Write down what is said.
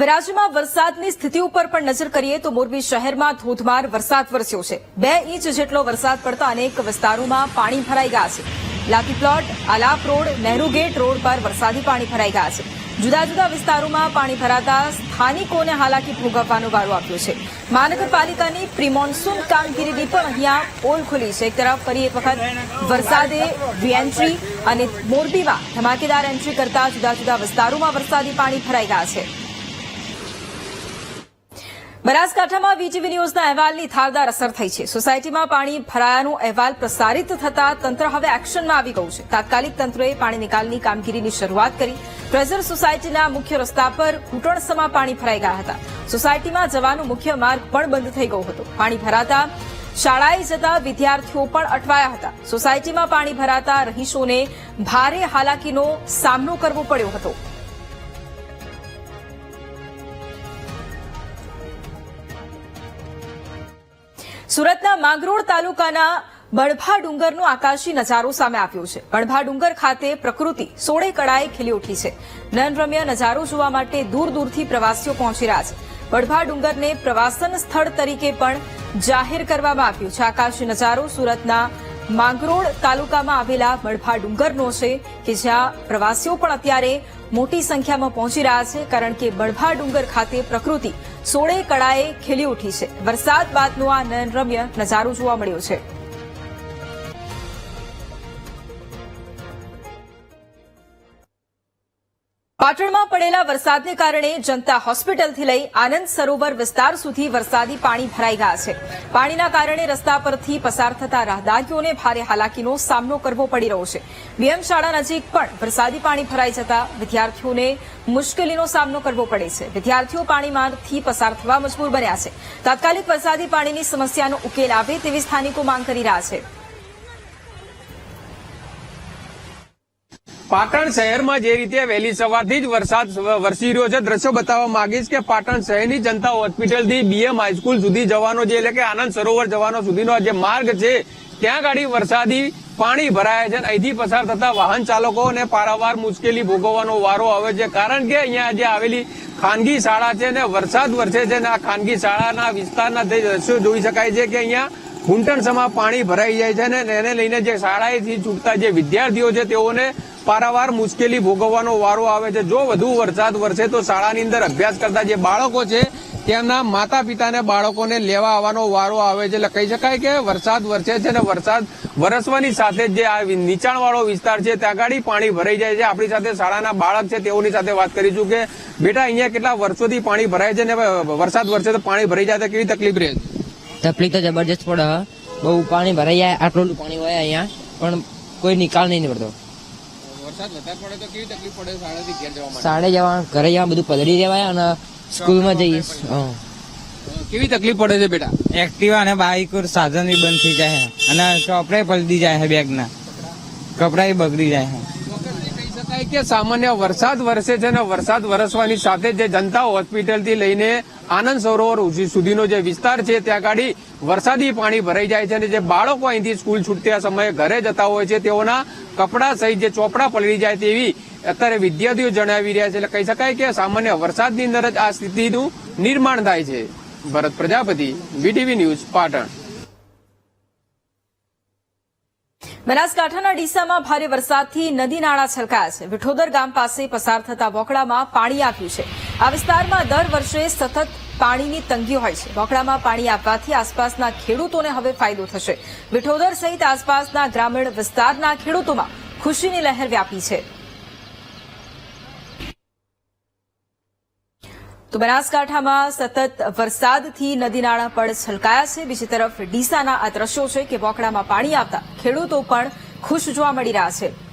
રાજ્યમાં વરસાદની સ્થિતિ ઉપર પણ નજર કરીએ તો મોરબી શહેરમાં ધોધમાર વરસાદ વરસ્યો છે. બે ઇંચ જેટલો વરસાદ પડતા અનેક વિસ્તારોમાં પાણી ભરાઈ ગયા છે. લાકી plot, Alap road, Nehru gate road પર વરસાદી પાણી ભરાઈ ગયા છે. જુદા જુદા વિસ્તારોમાં પાણી ભરાતા સ્થાનિકોને હાલાકી ભોગવવાનો વારો આપ્યો છે. મહાનગરપાલિકાની પ્રિમોન્સૂન કામગીરીની પણ અહીંયા પોલ ખુલી છે. એક તરફ ફરી એક વખત વરસાદે રીએન્ટ્રી અને મોરબીમાં ધમાકેદાર એન્ટ્રી કરતા જુદા જુદા વિસ્તારોમાં વરસાદી પાણી ભરાઈ ગયા છે. બનાસકાંઠામાં વીટીવી ન્યૂઝના અહેવાલની ધારદાર અસર થઈ છે. સોસાયટીમાં પાણી ભરાયાનો અહેવાલ પ્રસારિત થતા તંત્ર હવે એક્શનમાં આવી ગયું છે. તાત્કાલિક તંત્રએ પાણી નિકાલની કામગીરીની શરૂઆત કરી. પ્રેઝર સોસાયટીના મુખ્ય રસ્તા પર ઘૂંટણસમાં પાણી ભરાઈ ગયા હતા. સોસાયટીમાં જવાનો મુખ્ય માર્ગ પણ બંધ થઈ ગયો હતો. પાણી ભરાતા શાળાએ જતા વિદ્યાર્થીઓ પણ અટવાયા હતા. સોસાયટીમાં પાણી ભરાતા રહીશોને ભારે હાલાકીનો સામનો કરવો પડ્યો હતો. સુરતના માંગરોળ તાલુકાના બળભા ડુંગરનો આકાશી નજારો સામે આવ્યો છે. બળભા ડુંગર ખાતે પ્રકૃતિ સોળે કળાએ ખીલી ઉઠી છે. નયનરમ્ય નજારો જોવા માટે દૂર દૂરથી પ્રવાસીઓ પહોંચી રહ્યા છે. બળભા ડુંગરને પ્રવાસન સ્થળ તરીકે પણ જાહેર કરવામાં આવ્યું છે. આકાશી નજારો સુરતના માંગરોળ તાલુકામાં આવેલા બળભા ડુંગરનો છે કે જ્યાં પ્રવાસીઓ પણ અત્યારે મોટી સંખ્યામાં પહોંચી રહ્યા છે, કારણ કે બળભા ડુંગર ખાતે પ્રકૃતિ સોળે કળાએ ખીલી ઉઠી છે. વરસાદ બાદનો આ નયનરમ્ય નજારો જોવા મળ્યો છે. પાટણમાં પડેલા વરસાદને કારણે જનતા હોસ્પિટલથી લઈ આનંદ સરોવર વિસ્તાર સુધી વરસાદી પાણી ભરાઈ ગયા છે. પાણીના કારણે રસ્તા પરથી પસાર થતા રાહદારીઓને ભારે હાલાકીનો સામનો કરવો પડી રહ્યો છે. બીએમ શાળા નજીક પણ વરસાદી પાણી ભરાઈ જતા વિદ્યાર્થીઓને મુશ્કેલીનો સામનો કરવો પડે છે. વિદ્યાર્થીઓ પાણીમાંથી પસાર થવા મજબૂર બન્યા છે. તાત્કાલિક વરસાદી પાણીની સમસ્યાનો ઉકેલ આવે તેવી સ્થાનિકો માંગ કરી રહ્યા છે. પાટણ શહેરમાં જે રીતે વહેલી સવારથી જ વરસાદ વરસી રહ્યો છે, દ્રશ્યો બતાવવા માંગીશ કે પાટણ શહેરની જનતા હોસ્પિટલથી બીએમ હાઈસ્કૂલ સુધી જવાનો જે, એટલે કે આનંદ સરોવર જવાનો સુધીનો જે માર્ગ છે, ત્યાં ગાડી વરસાદી પાણી ભરાયા છે અહીંથી પસાર થતા વાહન ચાલકોને પારાવાર મુશ્કેલી ભોગવવાનો વારો આવે છે. કારણ કે અહીંયા જે આવેલી ખાનગી શાળા છે ને વરસાદ વરસે છે ને આ ખાનગી શાળાના વિસ્તારના દ્રશ્યો જોઈ શકાય છે કે અહીંયા ઘૂંટણસમાં પાણી ભરાઈ જાય છે ને એને લઈને જે શાળાએથી છૂટતા જે વિદ્યાર્થીઓ છે તેઓને પારાવાર મુશ્કેલી ભોગવવાનો વારો આવે છે. જો વધુ વરસાદ વરસે તો શાળાની અંદર અભ્યાસ કરતા જે બાળકો છે, તેમના માતા પિતાને બાળકોને લેવા આવવાનો વારો આવે છે. એટલે કહી શકાય કે વરસાદ વરસે છે ને વરસાદ વરસવાની સાથે જે આ નીચાણવાળો વિસ્તાર છે, ત્યાં ગાડી પાણી ભરાઈ જાય છે. આપણી સાથે શાળાના બાળક છે, તેઓની સાથે વાત કરીશું કે, બેટા, અહીંયા કેટલા વર્ષોથી પાણી ભરાય છે ને વરસાદ વરસે તો પાણી ભરાઈ જાય તો કેવી તકલીફ રહે? તકલીફ તો જબરજસ્ત પડે. બહુ પાણી ભરાઈ જાય, આટલું પાણી હોય અહીંયા, પણ કોઈ નિકાલ નહીં નીકળતો. વરસાદ વધારે પડે તો કેવી તકલીફ પડે શાળાથી ઘેર જવા માટે? શાળે જવા ઘરે જવા બધું પલળી જવાય અને સ્કૂલમાં જઈએ. કેવી તકલીફ પડે છે બેટા? એક્ટિવા અને બાઇક સાધન બી બંધ થઈ જાય અને કપડાય પલટી જાય છે બેગના. કપડાય બગડી જાય છે. કહી શકાય કે સામાન્ય વરસાદ વરસે છે ને વરસાદ વરસવાની સાથે જે જનતા હોસ્પિટલથી લઈને આનંદ સરોવર સુધીનો જે વિસ્તાર છે, ત્યાં ગાડી વરસાદી પાણી ભરાઈ જાય છે અને જે બાળકો અહીંથી સ્કૂલ છૂટતા સમયે ઘરે જતા હોય છે, તેઓના કપડા સહિત જે ચોપડા પલળી જાય તેવી અત્યારે વિદ્યાર્થીઓ જણાવી રહ્યા છે. એટલે કહી શકાય કે સામાન્ય વરસાદની અંદર જ આ સ્થિતિનું નિર્માણ થાય છે. Bharat Prajapati VTV news, Patan. બનાસકાંઠાના ડીસામાં ભારે વરસાદથી નદી નાળા છલકાયા છે. વિઠોદર ગામ પાસે પસાર થતા વોકડામાં પાણી આવ્યું છે. આ વિસ્તારમાં દર વર્ષે સતત પાણીની તંગી હોય છે. વોકડામાં પાણી આપવાથી આસપાસના ખેડૂતોને હવે ફાયદો થશે. વિઠોદર સહિત આસપાસના ગ્રામીણ વિસ્તારના ખેડૂતોમાં ખુશીની લહેર વ્યાપી છે. તો બનાસકાંઠામાં સતત વરસાદથી નદી નાળા પણ છલકાયા છે. બીજી તરફ ડીસાના આ દ્રશ્યો છે કે વોકડામાં પાણી આવતા ખેડૂતો પણ ખુશ જોવા મળી રહ્યા છે.